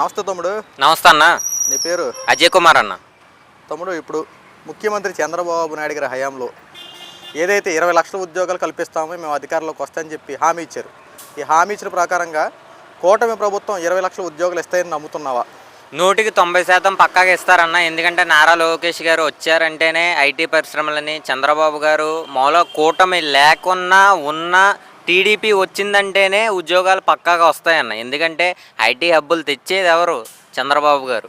నమస్తే తమ్ముడు. నమస్తే అన్న. నీ పేరు? అజయ్ కుమార్ అన్న. తమ్ముడు ఇప్పుడు ముఖ్యమంత్రి చంద్రబాబు నాయుడు గారి హయాంలో ఏదైతే ఇరవై లక్షల ఉద్యోగాలు కల్పిస్తామో మేము అధికారంలోకి వస్తామని చెప్పి హామీ ఇచ్చారు. ఈ హామీ ఇచ్చిన ప్రకారంగా కూటమి ప్రభుత్వం ఇరవై లక్షల ఉద్యోగాలు ఇస్తాయని నమ్ముతున్నావా? నూటికి తొంభై శాతం పక్కాగా ఇస్తారన్న. ఎందుకంటే నారా లోకేష్ గారు వచ్చారంటేనే ఐటీ పరిశ్రమలని చంద్రబాబు గారు మూల కూటమి లేకున్నా ఉన్న టీడీపీ వచ్చిందంటేనే ఉద్యోగాలు పక్కాగా వస్తాయన్న. ఎందుకంటే ఐటీ హబ్బులు తెచ్చేది ఎవరు? చంద్రబాబు గారు.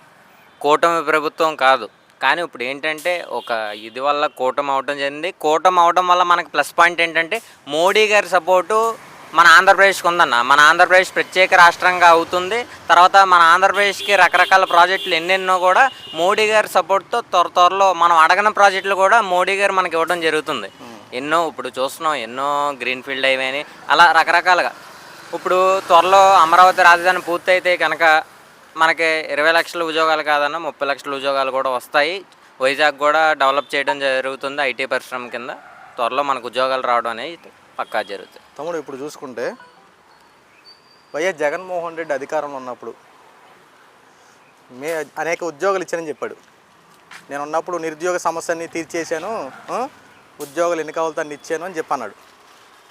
కూటమి ప్రభుత్వం కాదు. కానీ ఇప్పుడు ఏంటంటే ఒక ఇది వల్ల కూటమి అవటం జరిగింది. కూటమి అవటం వల్ల మనకి ప్లస్ పాయింట్ ఏంటంటే మోడీ గారి సపోర్టు మన ఆంధ్రప్రదేశ్కి ఉందన్న. మన ఆంధ్రప్రదేశ్ ప్రత్యేక రాష్ట్రంగా అవుతుంది. తర్వాత మన ఆంధ్రప్రదేశ్కి రకరకాల ప్రాజెక్టులు ఎన్నెన్నో కూడా మోడీ గారి సపోర్ట్తో త్వర త్వరలో మనం అడగని ప్రాజెక్టులు కూడా మోడీ గారు మనకి ఇవ్వడం జరుగుతుంది. ఎన్నో ఇప్పుడు చూస్తున్నాం ఎన్నో గ్రీన్ ఫీల్డ్ అయిపోయినాయి అలా రకరకాలుగా. ఇప్పుడు త్వరలో అమరావతి రాజధాని పూర్తయితే కనుక మనకి ఇరవై లక్షల ఉద్యోగాలు కాదన్న ముప్పై లక్షల ఉద్యోగాలు కూడా వస్తాయి. వైజాగ్ కూడా డెవలప్ చేయడం జరుగుతుంది ఐటీ పరిశ్రమ కింద. త్వరలో మనకు ఉద్యోగాలు రావడం అనేది పక్కా జరుగుతుంది. తమ్ముడు ఇప్పుడు చూసుకుంటే వైఎస్ జగన్మోహన్ రెడ్డి అధికారంలో ఉన్నప్పుడు మే అనేక ఉద్యోగాలు ఇచ్చానని చెప్పాడు. నేను ఉన్నప్పుడు నిరుద్యోగ సమస్యని తీర్చేశాను ఉద్యోగాలు ఎన్ని కావాలో అన్ని ఇచ్చాను అని చెప్పన్నాడు.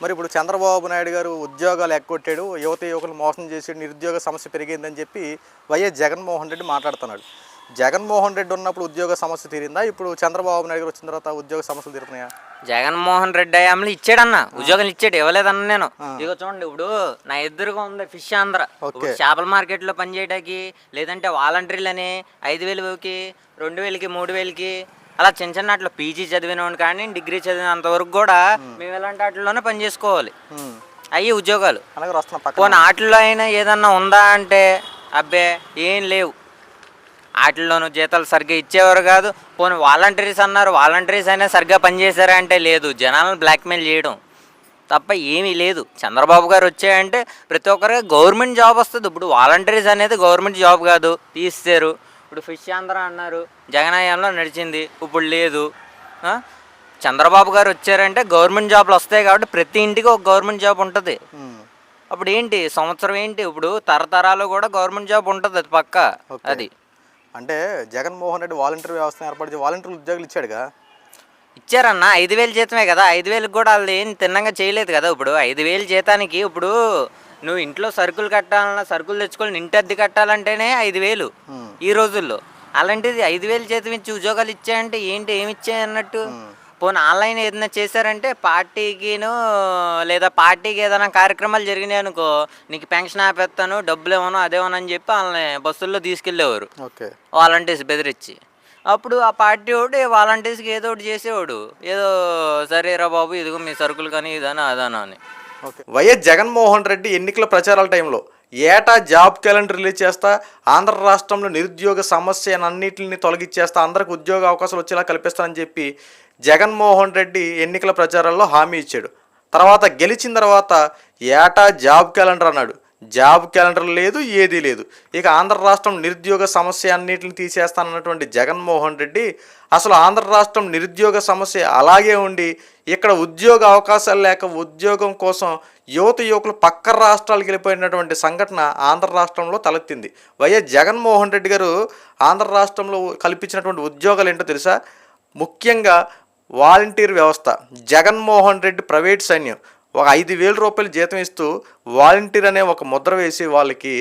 మరి ఇప్పుడు చంద్రబాబు నాయుడు గారు ఉద్యోగాలు ఎగ్గొట్టాడు యువత యువకులు మోసం చేసి నిరుద్యోగ సమస్య పెరిగిందని చెప్పి వైఎస్ జగన్మోహన్ రెడ్డి మాట్లాడుతున్నాడు. జగన్మోహన్ రెడ్డి ఉన్నప్పుడు ఉద్యోగ సమస్య తీరిందా? ఇప్పుడు చంద్రబాబు నాయుడు గారు వచ్చిన తర్వాత ఉద్యోగ సమస్యలు తీరుతున్నాయా? జగన్మోహన్ రెడ్డి అయ్యాములు ఇచ్చాడన్న. ఉద్యోగాలు ఇచ్చాడు ఇవ్వలేదన్న నేను. ఇదిగో చూడండి ఇప్పుడు నా ఎదురుగా ఉంది ఫిష్ ఆంధ్ర. చేపల మార్కెట్లో పనిచేయడానికి లేదంటే వాలంటీర్లని ఐదు వేలకి రెండు వేలకి మూడు వేలకి అలా చిన్న చిన్న వాటిలో పీజీ చదివిన వాడిని కానీ డిగ్రీ చదివినంత వరకు కూడా మేము. ఇలాంటి వాటిలోనే పని చేసుకోవాలి. అయ్యి ఉద్యోగాలు. అలాగే వస్తున్న పోనీ వాటిల్లో అయినా ఏదన్నా ఉందా అంటే అబ్బే ఏం లేవు. వాటిల్లోనూ జీతాలు సరిగ్గా ఇచ్చేవారు కాదు. పోనీ వాలంటీర్స్ అన్నారు వాలంటీర్స్ అయినా సరిగ్గా పనిచేశారా అంటే లేదు. జనాలను బ్లాక్మెయిల్ చేయడం తప్ప ఏమీ లేదు. చంద్రబాబు గారు వచ్చాయంటే ప్రతి ఒక్కరికి గవర్నమెంట్ జాబ్ వస్తుంది. ఇప్పుడు వాలంటీర్స్ అనేది గవర్నమెంట్ జాబ్ కాదు. తీస్తారు ఇప్పుడు ఫిష్ ఆంధ్ర అన్నారు. జగనాయంలో నడిచింది. ఇప్పుడు లేదు? చంద్రబాబు గారు వచ్చారంటే గవర్నమెంట్ జాబ్లు వస్తాయి కాబట్టి ప్రతి ఇంటికి ఒక గవర్నమెంట్ జాబ్ ఉంటుంది. అప్పుడు ఏంటి? సంవత్సరం ఏంటి? ఇప్పుడు తరతరాలు కూడా గవర్నమెంట్ జాబ్ ఉంటుంది అది పక్క. అది. అంటే జగన్మోహన్ రెడ్డి వాలంటీర్ వ్యవస్థను ఏర్పాటు చేసి వాలంటీర్ ఉద్యోగులు ఇచ్చాడుగా? ఇచ్చారన్న. ఐదు వేలు జీతమే కదా. ఐదు వేలకు కూడా వాళ్ళు ఏం తిన్నంగా చేయలేదు కదా ఇప్పుడు. ఐదు వేలు జీతానికి ఇప్పుడు నువ్వు ఇంట్లో సరుకులు కట్టాలన్నా సరుకులు తెచ్చుకొని ఇంటి అద్దె కట్టాలంటేనే ఐదు వేలు. ఈ రోజుల్లో. అలాంటిది ఐదు వేలు జీతం ఇచ్చి ఉద్యోగాలు ఇచ్చాయంటే ఏంటి ఏమి ఇచ్చాయి అన్నట్టు? పోనీ ఆన్లైన్ ఏదైనా చేశారంటే పార్టీకిను లేదా పార్టీకి ఏదైనా కార్యక్రమాలు జరిగినాయి అనుకో నీకు పెన్షన్ ఆపేస్తాను డబ్బులు ఏమనో అదేమో అని చెప్పి వాళ్ళని బస్సుల్లో తీసుకెళ్ళేవారు. వాలంటీర్స్ బెదిరించి. అప్పుడు ఆ పార్టీ వాడు వాలంటీర్స్కి ఏదో ఒకటి చేసేవాడు. ఏదో సరేరా బాబు ఇదిగో మీ సరుకులు కానీ ఇదనా అదనా అని. వైఎస్ జగన్మోహన్ రెడ్డి ఎన్నికల ప్రచారాల టైంలో ఏటా జాబ్ క్యాలెండర్ రిలీజ్ చేస్తా ఆంధ్ర రాష్ట్రంలో నిరుద్యోగ సమస్య అన్నింటిని తొలగించేస్తా అందరికి ఉద్యోగ అవకాశాలు వచ్చేలా కల్పిస్తానని చెప్పి జగన్మోహన్ రెడ్డి ఎన్నికల ప్రచారాల్లో హామీ ఇచ్చాడు. తర్వాత గెలిచిన తర్వాత ఏటా జాబ్ క్యాలెండర్ అన్నాడు. జాబ్ క్యాలెండర్ లేదు ఏదీ లేదు. ఇక ఆంధ్ర రాష్ట్రం నిరుద్యోగ సమస్య అన్నిటిని తీసేస్తానన్నటువంటి జగన్మోహన్ రెడ్డి అసలు ఆంధ్ర రాష్ట్రం నిరుద్యోగ సమస్య అలాగే ఉండి ఇక్కడ ఉద్యోగ అవకాశాలు లేక ఉద్యోగం కోసం యువత యువకులు పక్క రాష్ట్రాలకు వెళ్ళిపోయినటువంటి సంఘటన ఆంధ్ర రాష్ట్రంలో తలెత్తింది. వైఎస్ జగన్మోహన్ రెడ్డి గారు ఆంధ్ర రాష్ట్రంలో కల్పించినటువంటి ఉద్యోగాలు ఏంటో తెలుసా? ముఖ్యంగా వాలంటీర్ వ్యవస్థ. జగన్మోహన్ రెడ్డి ప్రైవేట్ సైన్యం. ఒక ఐదు వేల రూపాయలు జీతం ఇస్తూ వాలంటీర్ అనే ఒక ముద్ర వేసి వాళ్ళకి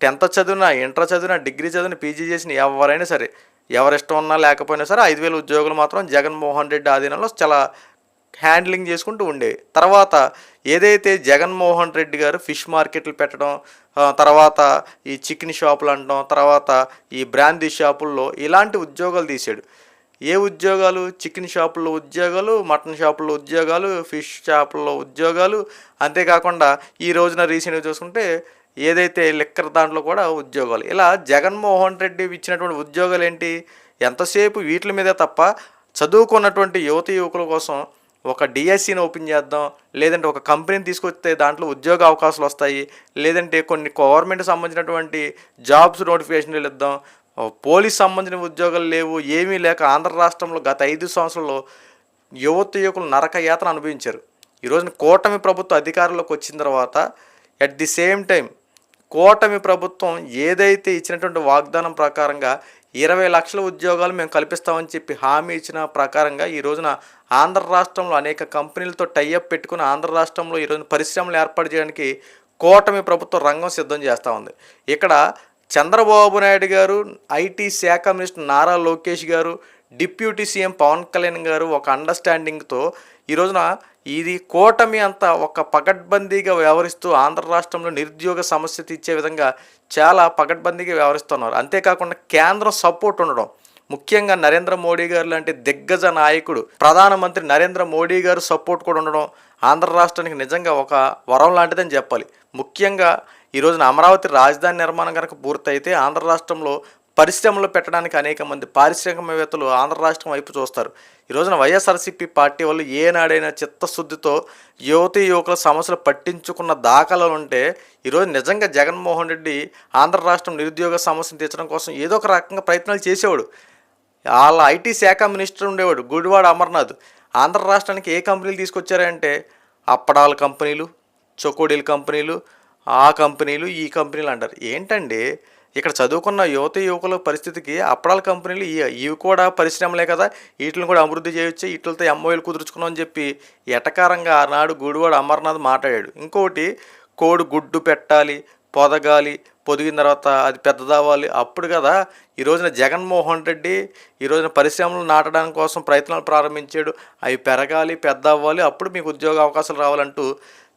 టెన్త్ చదివినా ఇంటర్ చదివినా డిగ్రీ చదివిన పీజీ చేసిన ఎవరైనా సరే ఎవరిష్టం ఉన్నా లేకపోయినా సరే ఐదు వేల ఉద్యోగులు మాత్రం జగన్మోహన్ రెడ్డి ఆధీనంలో చాలా హ్యాండ్లింగ్ చేసుకుంటూ ఉండేవి తర్వాత ఏదైతే జగన్మోహన్ రెడ్డి గారు ఫిష్ మార్కెట్లు పెట్టడం తర్వాత ఈ చికెన్ షాపులు అనడం తర్వాత ఈ బ్రాందీ షాపుల్లో ఇలాంటి ఉద్యోగాలు తీసాడు ఏ ఉద్యోగాలు? చికెన్ షాపుల్లో ఉద్యోగాలు మటన్ షాపుల్లో ఉద్యోగాలు ఫిష్ షాపుల్లో ఉద్యోగాలు. అంతేకాకుండా ఈ రోజున రీసెంట్గా చూసుకుంటే ఏదైతే లిక్కర్ దాంట్లో కూడా ఉద్యోగాలు. ఇలా జగన్మోహన్ రెడ్డి ఇచ్చినటువంటి ఉద్యోగాలు ఏంటి? ఎంతసేపు వీటి మీదే తప్ప చదువుకున్నటువంటి యువత యువకుల కోసం ఒక డిఎస్సిని ఓపెన్ చేద్దాం లేదంటే ఒక కంపెనీని తీసుకొస్తే దాంట్లో ఉద్యోగ అవకాశాలు వస్తాయి లేదంటే కొన్ని గవర్నమెంట్ సంబంధించినటువంటి జాబ్స్ నోటిఫికేషన్లు ఇద్దాం పోలీస్ సంబంధించిన ఉద్యోగాలు లేవు ఏమీ లేక ఆంధ్ర రాష్ట్రంలో గత ఐదు సంవత్సరాల్లో యువత యువకులు నరక యాతన అనుభవించారు. ఈరోజున కూటమి ప్రభుత్వ అధికారంలోకి వచ్చిన తర్వాత ఎట్ ది సేమ్ టైం కూటమి ప్రభుత్వం ఏదైతే ఇచ్చినటువంటి వాగ్దానం ప్రకారంగా ఇరవై లక్షల ఉద్యోగాలు మేము కల్పిస్తామని చెప్పి హామీ ఇచ్చిన ప్రకారంగా ఈ రోజున ఆంధ్ర రాష్ట్రంలో అనేక కంపెనీలతో టైఅప్ పెట్టుకుని ఆంధ్ర రాష్ట్రంలో ఈ పరిశ్రమలు ఏర్పాటు చేయడానికి కూటమి ప్రభుత్వం రంగం సిద్ధం చేస్తూ ఉంది. ఇక్కడ చంద్రబాబు నాయుడు గారు ఐటీ శాఖ మినిస్టర్ నారా లోకేష్ గారు డిప్యూటీ సీఎం పవన్ కళ్యాణ్ గారు ఒక అండర్స్టాండింగ్తో ఈ రోజున ఇది కూటమి అంతా ఒక పకడ్బందీగా వ్యవహరిస్తూ ఆంధ్ర రాష్ట్రంలో నిరుద్యోగ సమస్య తీర్చే విధంగా చాలా పకడ్బందీగా వ్యవహరిస్తున్నారు. అంతేకాకుండా కేంద్రం సపోర్ట్ ఉండడం. ముఖ్యంగా నరేంద్ర మోడీ గారు లాంటి దిగ్గజ నాయకుడు ప్రధానమంత్రి నరేంద్ర మోడీ గారు సపోర్ట్ కూడా ఉండడం ఆంధ్ర రాష్ట్రానికి నిజంగా ఒక వరం లాంటిదని చెప్పాలి. ముఖ్యంగా ఈ రోజున అమరావతి రాజధాని నిర్మాణం కనుక పూర్తయితే ఆంధ్ర రాష్ట్రంలో పరిశ్రమలు పెట్టడానికి అనేక మంది పారిశ్రామికవేత్తలు ఆంధ్ర రాష్ట్రం వైపు చూస్తారు. ఈ రోజున వైఎస్ఆర్సీపీ పార్టీ వాళ్ళు ఏనాడైనా చిత్తశుద్ధితో యువతి యువకుల సమస్యలు పట్టించుకున్న దాఖలాలు ఉంటే ఈరోజు నిజంగా జగన్మోహన్ రెడ్డి ఆంధ్ర రాష్ట్రం నిరుద్యోగ సమస్యను తీర్చడం కోసం ఏదో ఒక రకంగా ప్రయత్నాలు చేసేవాడు. వాళ్ళ ఐటీ శాఖ మినిస్టర్ ఉండేవాడు గుడివాడ అమర్నాథ్. ఆంధ్ర రాష్ట్రానికి ఏ కంపెనీలు తీసుకొచ్చారంటే అప్పడాల కంపెనీలు చొకోడీల కంపెనీలు ఆ కంపెనీలు ఈ కంపెనీలు అంటారు. ఏంటండి? ఇక్కడ చదువుకున్న యువత యువకుల పరిస్థితికి అప్పడాల కంపెనీలు ఇవి కూడా పరిశ్రమలే కదా. వీటిని కూడా అభివృద్ధి చేయొచ్చు. వీటితో ఎంఓఎలు కుదుర్చుకున్నాం అని చెప్పి ఎటకారంగా ఆనాడు గుడివాడు అమర్నాథ్ మాట్లాడాడు. ఇంకోటి కోడి గుడ్డు పెట్టాలి పొదగాలి పొదిగిన తర్వాత అది పెద్దదవ్వాలి అప్పుడు కదా ఈ రోజున జగన్మోహన్ రెడ్డి ఈ రోజున పరిశ్రమలు నాటడానికి కోసం ప్రయత్నాలు ప్రారంభించాడు. అవి పెరగాలి పెద్ద అవ్వాలి. అప్పుడు మీకు ఉద్యోగ అవకాశాలు రావాలంటూ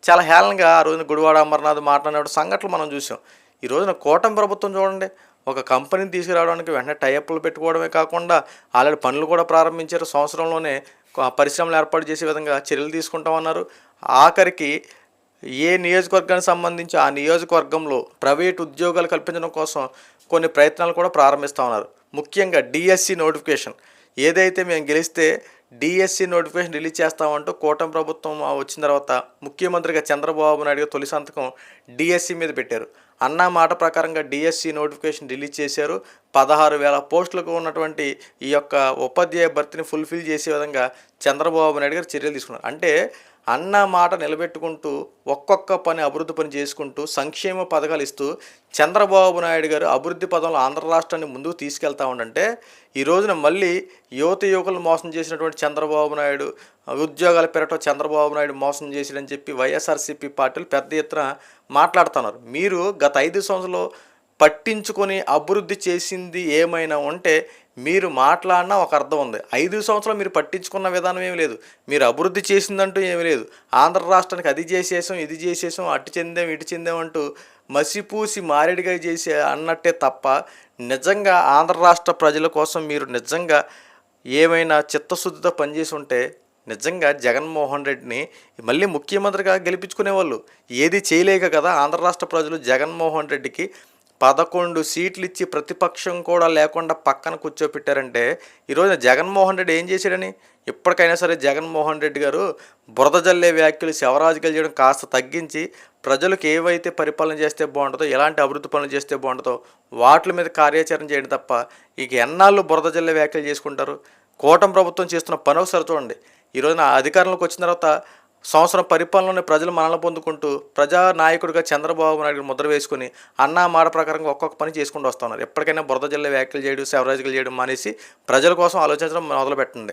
చాలా హేళనగా ఆ రోజున గుడివాడ అమర్నాథ్ మాట్లాడిన సంఘటనలు మనం చూసాం. ఈ రోజున కూటమి ప్రభుత్వం చూడండి ఒక కంపెనీని తీసుకురావడానికి వెంటనే టైఅప్లు పెట్టుకోవడమే కాకుండా ఆల్రెడీ పనులు కూడా ప్రారంభించారు. సంవత్సరంలోనే పరిశ్రమలు ఏర్పాటు చేసే విధంగా చర్యలు తీసుకుంటామన్నారు. ఆఖరికి ఏ నియోజకవర్గానికి సంబంధించి ఆ నియోజకవర్గంలో ప్రైవేట్ ఉద్యోగాలు కల్పించడం కోసం కొన్ని ప్రయత్నాలు కూడా ప్రారంభిస్తూ ఉన్నారు ముఖ్యంగా డిఎస్సి నోటిఫికేషన్. ఏదైతే మేము గెలిస్తే డిఎస్సి నోటిఫికేషన్ రిలీజ్ చేస్తామంటూ కూటమి ప్రభుత్వం వచ్చిన తర్వాత ముఖ్యమంత్రిగా చంద్రబాబు నాయుడు తొలి సంతకం డిఎస్సి మీద పెట్టారు. అన్న మాట ప్రకారంగా డిఎస్సి నోటిఫికేషన్ రిలీజ్ చేశారు. పదహారు వేల పోస్టులకు ఉన్నటువంటి ఈ యొక్క ఉపాధ్యాయ భర్తీని ఫుల్ఫిల్ చేసే విధంగా చంద్రబాబు నాయుడు గారు చర్యలు తీసుకున్నారు. అంటే అన్న మాట నిలబెట్టుకుంటూ ఒక్కొక్క పని అభివృద్ధి పని చేసుకుంటూ సంక్షేమ పథకాలు ఇస్తూ చంద్రబాబు నాయుడు గారు అభివృద్ధి పదంలో ఆంధ్ర రాష్ట్రాన్ని ముందుకు తీసుకెళ్తా ఉండంటే ఈ రోజున మళ్ళీ యువత యువకులను మోసం చేసినటువంటి చంద్రబాబు నాయుడు ఉద్యోగాల పేరట చంద్రబాబు నాయుడు మోసం చేసిడని చెప్పి వైఎస్ఆర్సీపీ పార్టీలు పెద్ద ఎత్తున మాట్లాడుతున్నారు. మీరు గత ఐదు సంవత్సరాలు పట్టించుకొని అభివృద్ధి చేసింది ఏమైనా ఉంటే మీరు మాట్లాడినా ఒక అర్థం ఉంది. ఐదు సంవత్సరాలు మీరు పట్టించుకున్న విధానం ఏమి లేదు. మీరు అభివృద్ధి చేసిందంటూ ఏమీ లేదు. ఆంధ్ర రాష్ట్రానికి అది చేసేసాం ఇది చేసేసాం అటు చెందాం ఇటు చెందాం అంటూ మసిపూసి మారేడుగా చేసే అన్నట్టే తప్ప నిజంగా ఆంధ్ర రాష్ట్ర ప్రజల కోసం మీరు నిజంగా ఏమైనా చిత్తశుద్ధితో పనిచేసి ఉంటే నిజంగా జగన్మోహన్ రెడ్డిని మళ్ళీ ముఖ్యమంత్రిగా గెలిపించుకునేవాళ్ళు. ఏది చేయలేక కదా ఆంధ్ర రాష్ట్ర ప్రజలు జగన్మోహన్ రెడ్డికి పదకొండు సీట్లు ఇచ్చి ప్రతిపక్షం కూడా లేకుండా పక్కన కూర్చోపెట్టారంటే ఈరోజు జగన్మోహన్ రెడ్డి ఏం చేశాడని? ఇప్పటికైనా సరే జగన్మోహన్ రెడ్డి గారు బురద జల్లే వ్యాఖ్యలు శవరాజకీయాలు చేయడం కాస్త తగ్గించి ప్రజలకు ఏవైతే పరిపాలన చేస్తే బాగుంటుందో ఎలాంటి అభివృద్ధి పనులు చేస్తే బాగుంటుందో వాటి మీద కార్యాచరణ చేయడం తప్ప ఇక ఎన్నాళ్ళు బురద జల్లే వ్యాఖ్యలు చేసుకుంటారు? కూటమి ప్రభుత్వం చేస్తున్న పని ఒకసారి చూడండి. ఈరోజు అధికారంలోకి వచ్చిన తర్వాత సంవత్సరం పరిపాలనలోనే ప్రజలు మనల్ని పొందుకుంటూ ప్రజా నాయకుడిగా చంద్రబాబు నాయుడు ముద్ర వేసుకుని అన్న మాట ప్రకారంగా ఒక్కొక్క పని చేసుకుంటూ వస్తున్నారు. ఎప్పటికైనా బురద జిల్లా వ్యాఖ్యలు చేయడం శవరాజకీయాలు చేయడం మానేసి ప్రజల కోసం ఆలోచించడం మొదలు పెట్టండి